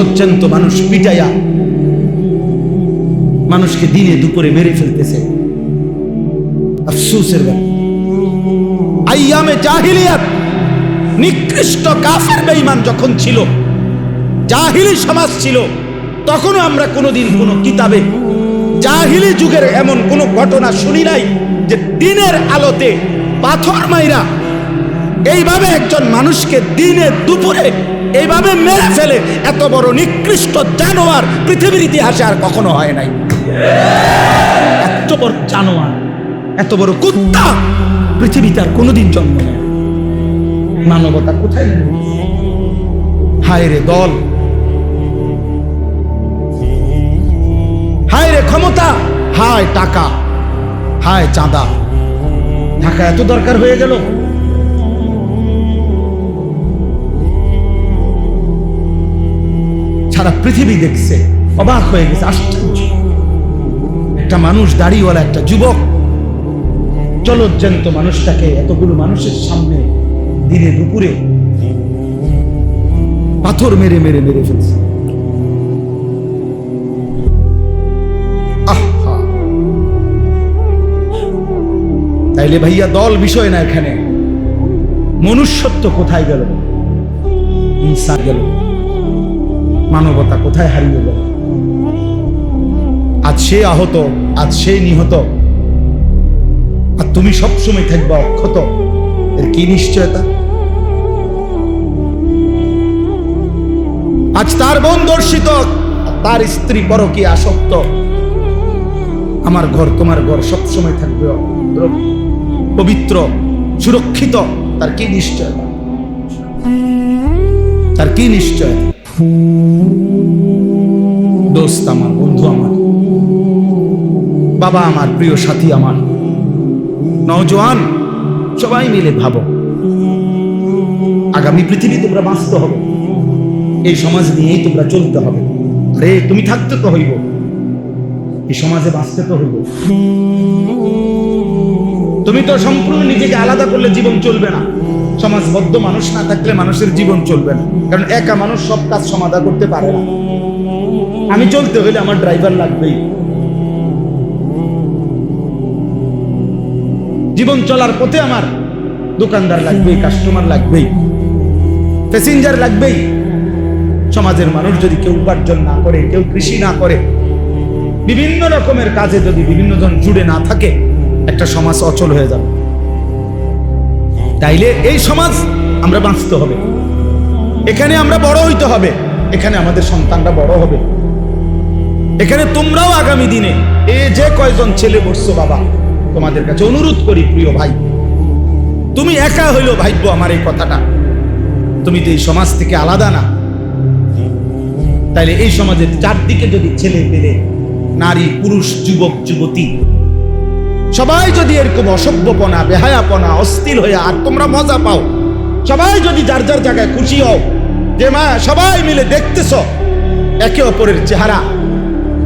চলচ্চন্ত মানুষ পিটাইয়া মানুষকে দিনে দুপুরে মেরে ফেলতেছে। আফসোসের ব্যাপার। আইয়ামে জাহিলিয়াত নিকৃষ্ট কাফের বেঈমান যখন ছিল, জাহিলি সমাজ ছিল, তখনও আমরা কোনোদিন কোনো কিতাবে জাহিলি যুগের এমন কোনো ঘটনা শুনি নাই যে দিনের আলোতে পাথর মাইরা এইভাবে একজন মানুষকে দিনে দুপুরে এইভাবে মেরে ফেলে এত বড় নিকৃষ্ট জানোয়ার পৃথিবীর ইতিহাসে আর কখনো হয় নাই। এত বড় জানোয়ার, এত বড় কুত্তা পৃথিবীতে আর কোনোদিন জন্ম নেয় মানবতা কোথায়? হায় রে দল। হায় রে ক্ষমতা। হায় টাকা। হায় চাঁদা। টাকা এত দরকার হয়ে গেল? সারা পৃথিবী দেখছে, অবাক হয়ে গেছে, আশ্চর্য। একটা মানুষ, দাড়িওয়ালা একটা যুবক, চলজ্জান্ত মানুষটাকে, এতগুলো মানুষের সামনে দিনে দুপুরে পাথর মেরে মেরে মেরে ফেলছে। তাইলে ভাইয়া, দল বিষয় না এখানে। মনুষ্যত্ব কোথায় গেল? হিংসা গেল। মানবতা কোথায় হারিয়ে গেল? আজ সে আহত, আজ সে নিহত। আর তুমি সবসময় থাকবা অক্ষত। এর কি নিশ্চয়তা? আজ তার বোন দর্শিত তার স্ত্রী বড় কি আসক্ত। আমার ঘর, তোমার ঘর সবসময় থাকবে পবিত্র, সুরক্ষিত। তার কি নিশ্চয়তা? তার কি নিশ্চয়তা? দোস্ত আমার, বন্ধু আমার, বাবা আমার, প্রিয় সাথী আমার, নওজোয়ান, সবাই মিলে ভাবো, আগামী পৃথিবী তোমরা বাঁচতে হবে, এই সমাজ নিয়েই তোমরা চলতে হবে। আরে, তুমি থাকতে তো হইব, এই সমাজে বাঁচতে তো হইব। তুমি তো সম্পূর্ণ নিজেকে আলাদা করলে জীবন চলবে না। সমাজবদ্ধ মানুষ না থাকলে মানুষের জীবন চলবে না। কারণ একা মানুষ সব কাজ সমাধা করতে পারে না। আমি চলতে হলে আমার ড্রাইভার লাগবেই। জীবন চলার পথে আমার দোকানদার লাগবেই কাস্টমার লাগবেই প্যাসেঞ্জার লাগবেই। সমাজের মানুষ যদি কেউ উপার্জন না করে, কেউ কৃষি না করে, বিভিন্ন রকমের কাজে যদি বিভিন্ন জন জুড়ে না থাকে, একটা সমাজ অচল হয়ে যাবে। তাইলে এই সমাজ আমরা বাঁচতে হবে। এখানে আমরা বড় হইতে হবে। এখানে আমাদের সন্তানরা বড় হবে। এখানে তোমরাও আগামী দিনে এ যে কয়জন ছেলে বসছো বাবা, তোমাদের কাছে অনুরোধ করি প্রিয় ভাই। তুমি একা হইল ভাইব্য আমার এই কথাটা। তুমি তো এই সমাজ থেকে আলাদা না। তাইলে এই সমাজের চারদিকে যদি ছেলে পেলে, নারী, পুরুষ, যুবক, যুবতী সবাই যদি এরকম অসভ্যপনা, বেহায়াপনা, অস্থির হয়ে আর তোমরা মজা পাও, সবাই যদি যার যার জায়গায় খুশি হও, যে মা, সবাই মিলে দেখতেছ, একে অপরের চেহারা,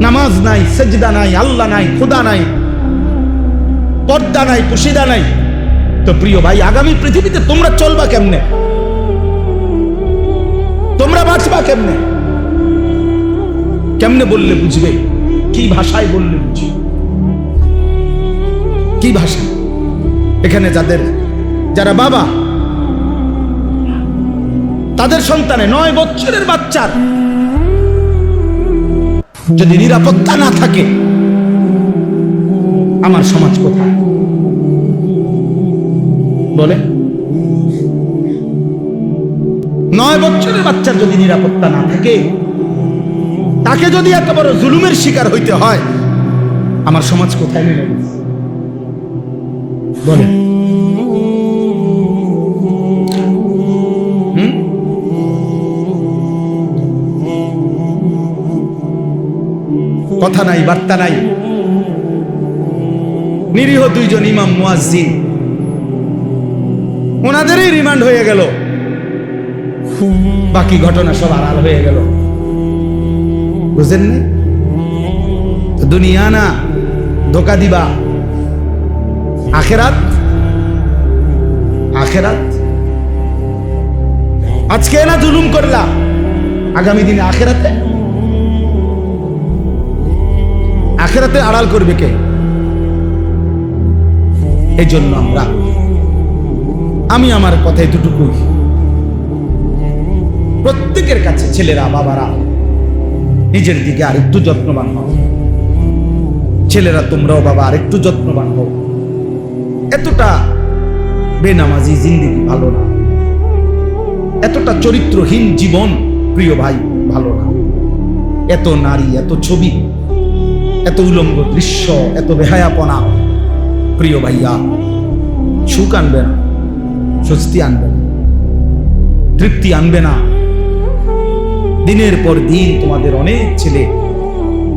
নামাজ নাই, সেজদা নাই, আল্লাহ নাই, খুদা নাই, পর্দা নাই, পুশিদা নাই, তো প্রিয় ভাই, আগামী পৃথিবীতে তোমরা চলবা কেমনে? তোমরা বাঁচবা কেমনে? কেমনে বললে বুঝবে? কি ভাষায় বললে বুঝবে? কি ভাষা? এখানে যাদের, যারা বাবা, তাদের সন্তানে নয় বছরের বাচ্চার যদি নিরাপত্তা না থাকে, আমার সমাজ কোথায়? বলে? নয় বছরের বাচ্চার যদি নিরাপত্তা না থাকে, তাকে যদি এত বড় জুলুমের শিকার হইতে হয়, আমার সমাজ কোথায় নেমে কথা নাই বার্তা নাই। নিরীহ দুইজন ইমাম মুয়াজ্জিন। ওনাদেরই রিমান্ড হয়ে গেল। বাকি ঘটনা সব আড়াল হয়ে গেল। বুঝেন না তো দুনিয়া না ধোকা দিবা। আখেরাত? আখেরাত? আজকে না জুলুম করলা আগামী দিনে আখেরাতে? আখেরাতে আড়াল করবে কে? এই জন্য আমরা, আমি আমার কথা এতটুকুই। প্রত্যেকের কাছে ছেলেরা, বাবারা, নিজের দিকে আরেকটু যত্নবান হও। ছেলেরা, তোমরাও বাবা, আরেকটু যত্নবান হও। এতটা বেনামাজি জিন্দিগি ভালো না। এতটা চরিত্রহীন জীবন, প্রিয় ভাই, ভালো না। এত নারী, এত ছবি, এত উলঙ্গ দৃশ্য, এত বেহায়াপনা। প্রিয় ভাইয়া, সুখ আনবে না, স্বস্তি আনবে না, তৃপ্তি আনবে না। দিনের পর দিন তোমাদের অনেক ছেলে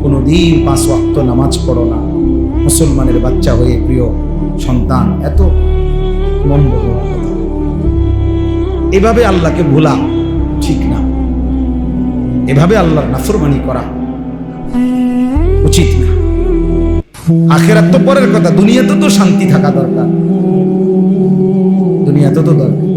কোনো দিন পাঁচ ওয়াক্ত নামাজ পড়ো না। মুসলমানের বাচ্চা হয়ে প্রিয় সন্তান, এত মন এভাবে আল্লাহকে ভোলা ঠিক না। এভাবে আল্লাহর নাফরমানি করা উচিত না। আখেরাত তো পরের কথা, দুনিয়াতে তো শান্তি থাকা দরকার। দুনিয়াতে তো দরকার।